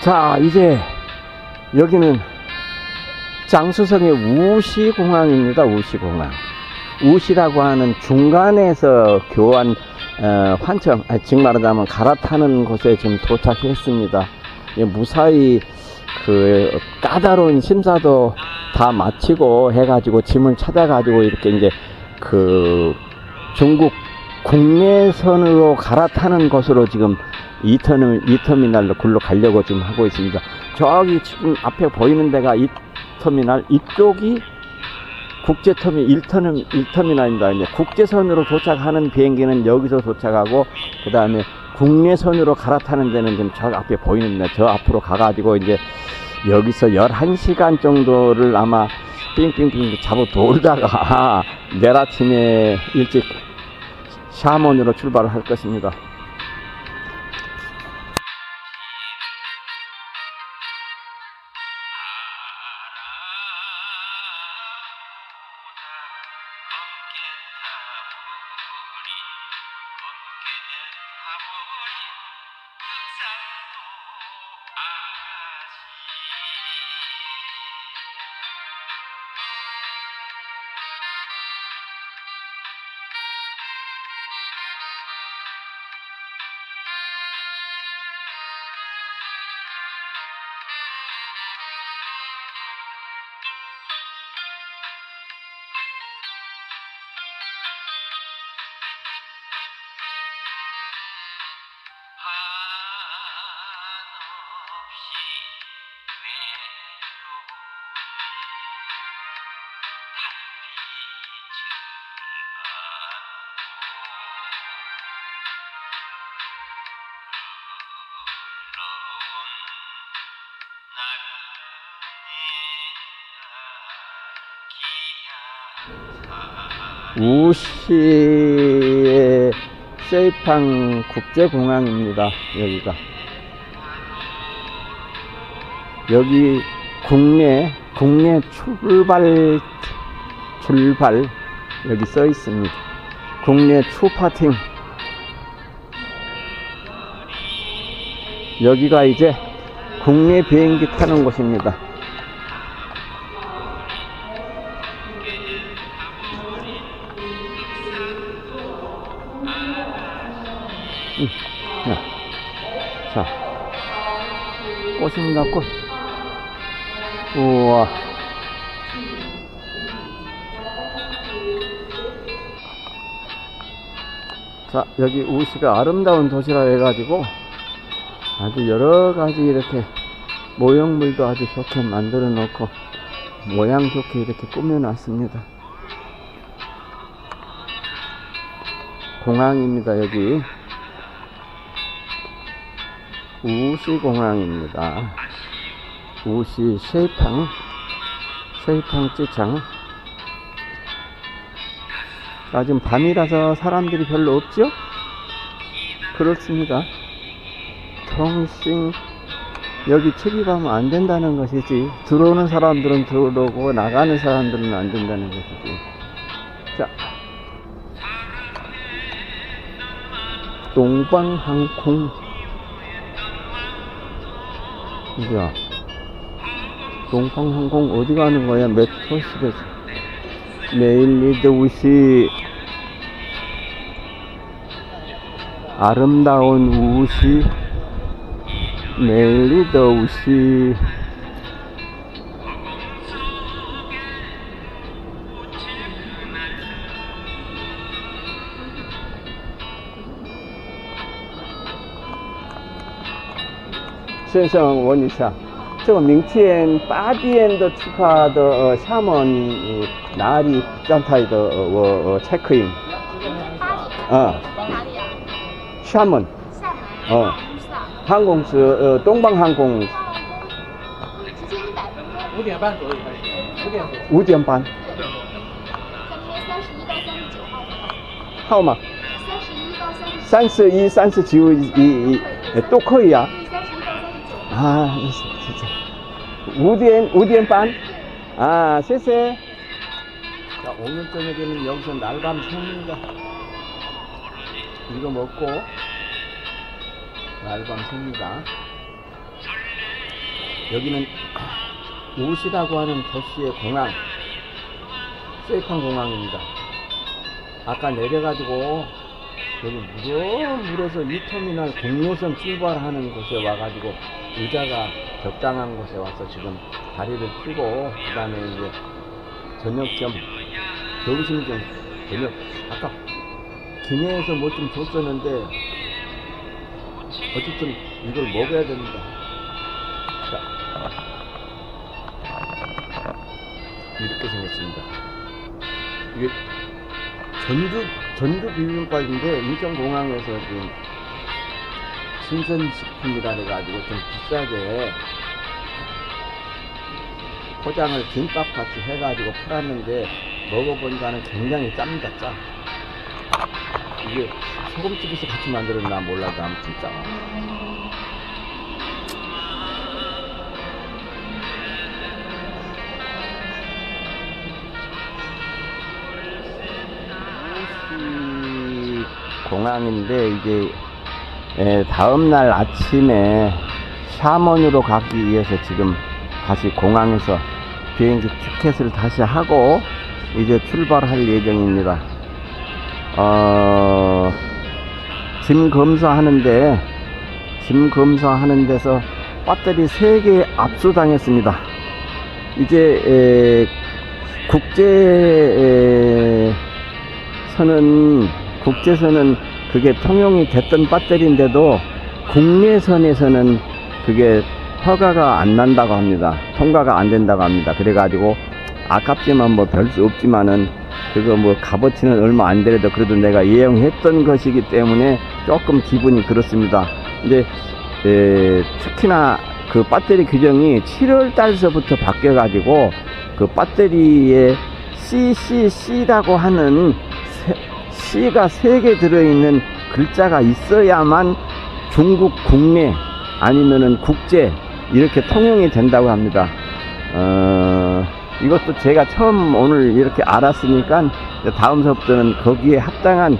자, 이제 여기는 장수성의 우시공항입니다. 우시공항. 우시라고 하는 중간에서 교환 어, 환청, 아, 즉 말하자면 갈아타는 곳에 지금 도착했습니다. 예, 무사히 그 까다로운 심사도 다 마치고 해가지고 짐을 찾아가지고 이렇게 이제 그 중국 국내선으로 갈아타는 곳으로 지금 이 터미, 이 터미널로 굴러 가려고 지금 하고 있습니다. 저기 지금 앞에 보이는 데가 이 터미널, 이쪽이 국제터미 1터미, 1터미널입니다. 이제 국제선으로 도착하는 비행기는 여기서 도착하고, 그 다음에 국내선으로 갈아타는 데는 지금 저 앞에 보이는데, 저 앞으로 가가지고 이제 여기서 11시간 정도를 아마 삥삥삥 잡아 돌다가 내일 아침에 일찍 샤먼으로 출발을 할 것입니다. 우시의 세이팡 국제공항입니다. 여기가. 여기 국내, 국내 출발, 출발, 여기 써 있습니다. 국내 출파팅. 여기가 이제 국내 비행기 타는 곳입니다. 꽃입니다, 꽃. 우와. 자, 여기 우시가 아름다운 도시라 해가지고 아주 여러 가지 이렇게 모형물도 아주 좋게 만들어 놓고 모양 좋게 이렇게 꾸며 놨습니다. 공항입니다, 여기. 우시 공항입니다. 우시 쉐이팡, 쉐이팡 찌창. 아, 지금 밤이라서 사람들이 별로 없죠? 그렇습니다. 통신, 여기 출입하면 안 된다는 것이지. 들어오는 사람들은 들어오고, 나가는 사람들은 안 된다는 것이지. 자. 동방항공. 이야. 동방항공 어디 가는 거야? 메트로시대지. 메일리드 우시. 아름다운 우시. 메일리드 우시. 先生，我问一下，这个明天八点的出发的呃厦门呃哪里站台的呃我呃 check in 八点啊哪里啊？厦门厦门。哦不是啊，航空是呃东方航空直接一百分钟。五点半左右开始，五点左右。五点半，在那边三十一到三十九号的话，号码三十一到三十三十一、三十九一一呃都可以啊对，三十一到三十九。 아, 진짜. 우디엔, 우디엔 빤. 아, 쎄쎄. 자, 오늘 저녁에는 여기서 날밤 샙니다. 이거 먹고, 날밤 셉니다. 여기는 우시라고 하는 도시의 공항, 세이판 공항입니다. 아까 내려가지고 여기 무려 물어서 2터미널 공로선 출발하는 곳에 와가지고 의자가 적당한 곳에 와서 지금 다리를 펴고 그 다음에 이제 저녁 겸 점심 겸 저녁 아까 기내에서 뭐 좀 줬었는데 어쨌든 이걸 먹어야 됩니다. 자, 이렇게 생겼습니다. 이게 전주 전주 비빔밥인데 인천공항에서 지금 신선식품이라 해가지고 좀 비싸게 포장을 김밥 같이 해가지고 팔았는데 먹어보니까는 굉장히 짭니다 짜. 이게 소금집에서 같이 만들었나 몰라도 아무튼 짜. 이 공항인데 이제 에, 다음날 아침에 샤먼으로 가기 위해서 지금 다시 공항에서 비행기 티켓을 다시 하고 이제 출발할 예정입니다. 어, 짐 검사하는데 짐 검사하는 데서 배터리 3개 압수당했습니다. 이제 에, 국제 에, 선은 국제선은 그게 통용이 됐던 배터리인데도 국내선에서는 그게 허가가 안 난다고 합니다. 통과가 안 된다고 합니다. 그래가지고 아깝지만 뭐 별 수 없지만은 그거 뭐 값어치는 얼마 안 되래도 그래도 내가 예용했던 것이기 때문에 조금 기분이 그렇습니다. 이제 에, 특히나 그 배터리 규정이 7월 달서부터 바뀌어가지고 그 배터리에 CCC라고 하는 세- C가 세개 들어있는 글자가 있어야만 중국 국내 아니면은 국제 이렇게 통용이 된다고 합니다. 어, 이것도 제가 처음 오늘 이렇게 알았으니까 이제 다음서부터는 거기에 합당한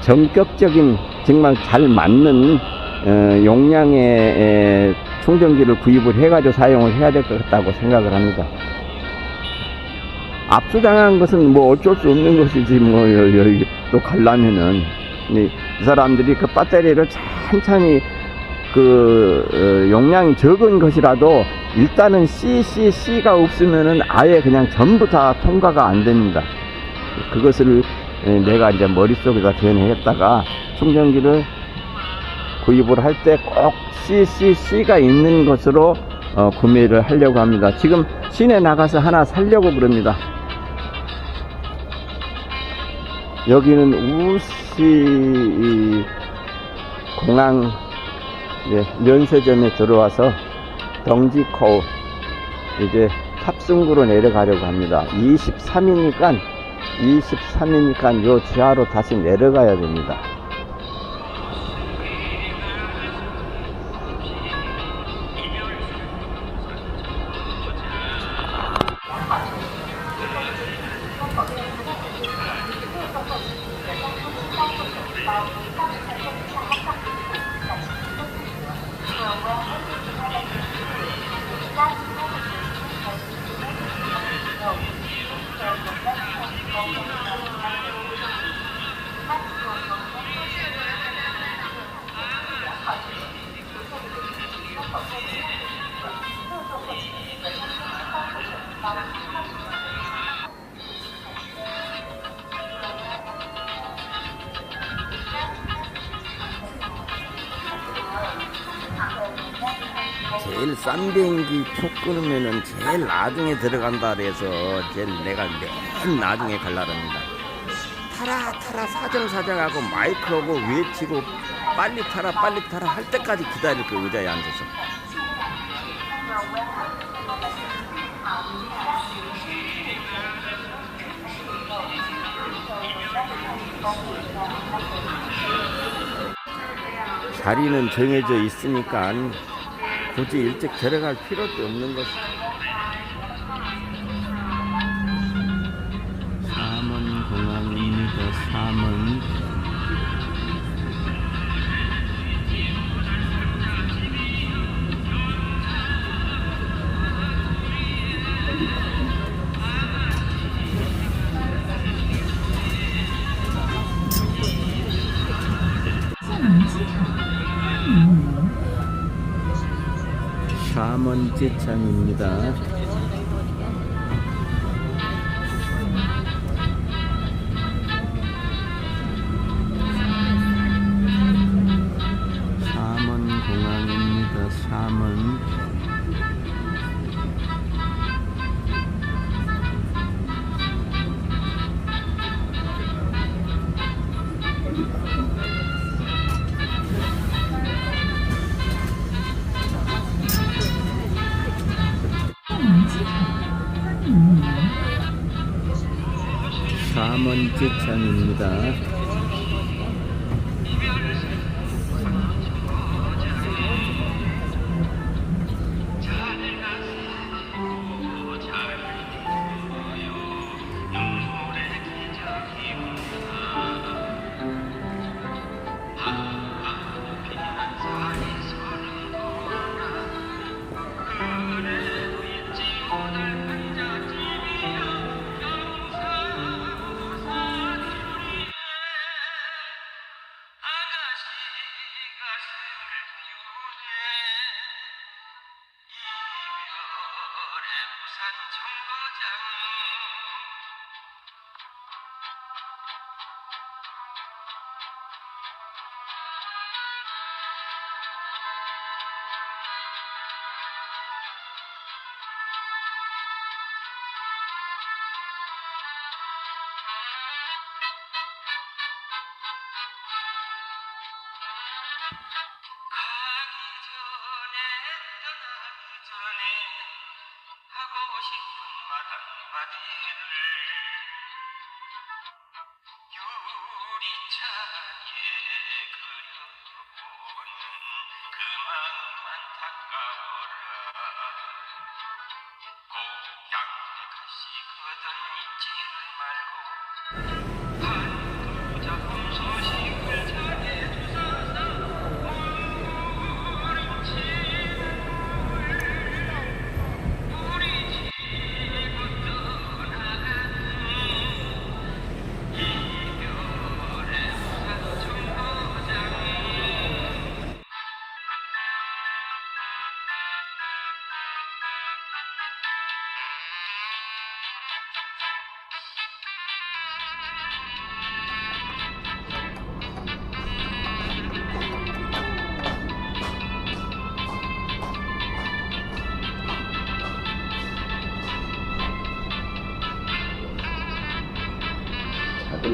전격적인 정말 잘 맞는 어, 용량의 에, 충전기를 구입을 해가지고 사용을 해야 될 것 같다고 생각을 합니다. 압수당한 것은 뭐 어쩔 수 없는 것이지 뭐 여- 여기 또 가려면은 이, 이 사람들이 그 배터리를 천천히 그 어, 용량이 적은 것이라도 일단은 CCC가 없으면은 아예 그냥 전부 다 통과가 안 됩니다. 그것을 에, 내가 이제 머릿속에다 견해했다가 충전기를 구입을 할 때 꼭 CCC가 있는 것으로 어, 구매를 하려고 합니다. 지금 시내 나가서 하나 살려고 그럽니다. 여기는 우시 이 공항 면세점에 들어와서 덩지코 이제 탑승구로 내려가려고 합니다. 23이니까 23이니까 요 지하로 다시 내려가야 됩니다. 제일 싼 비행기 표 끊으면은 제일 나중에 들어간다 그래서 제일 내가 맨 나중에 갈라랍니다. 타라 타라 사정사정하고 마이크하고 외치고 빨리 타라 빨리 타라 할 때까지 기다릴 그 의자에 앉아서. 자리는 정해져 있으니까 굳이 일찍 들어갈 필요도 없는 것. 삼원 이재창입니다. da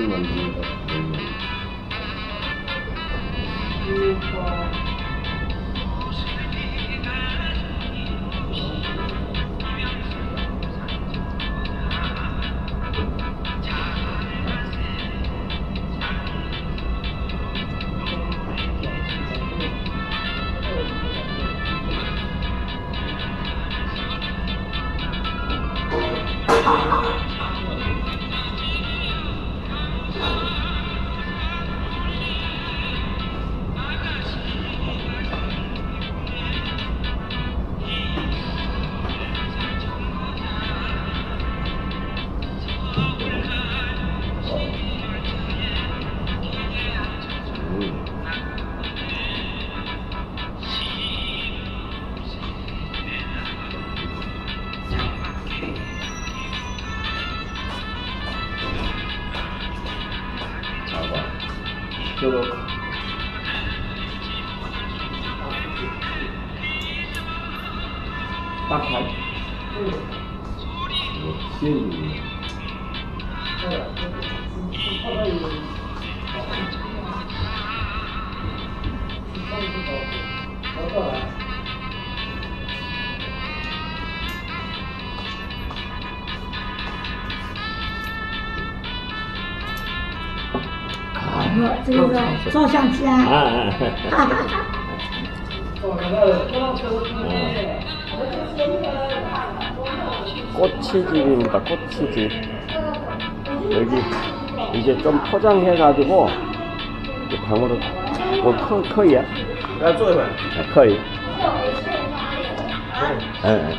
Niemand. 这个照相片。啊啊啊！꼬치집입니다. 꼬치집. 여기 이제 좀 포장해가지고 방으로 뭐 커, 커이야? 야, 쪼여봐. 아, 커이. 네. 네. 응. 응.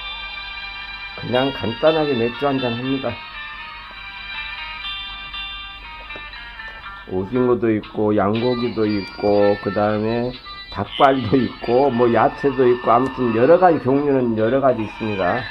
그냥 간단하게 맥주 한잔 합니다. 오징어도 있고, 양고기도 있고, 그 다음에 닭발도 있고, 뭐 야채도 있고, 아무튼 여러 가지 종류는 여러 가지 있습니다.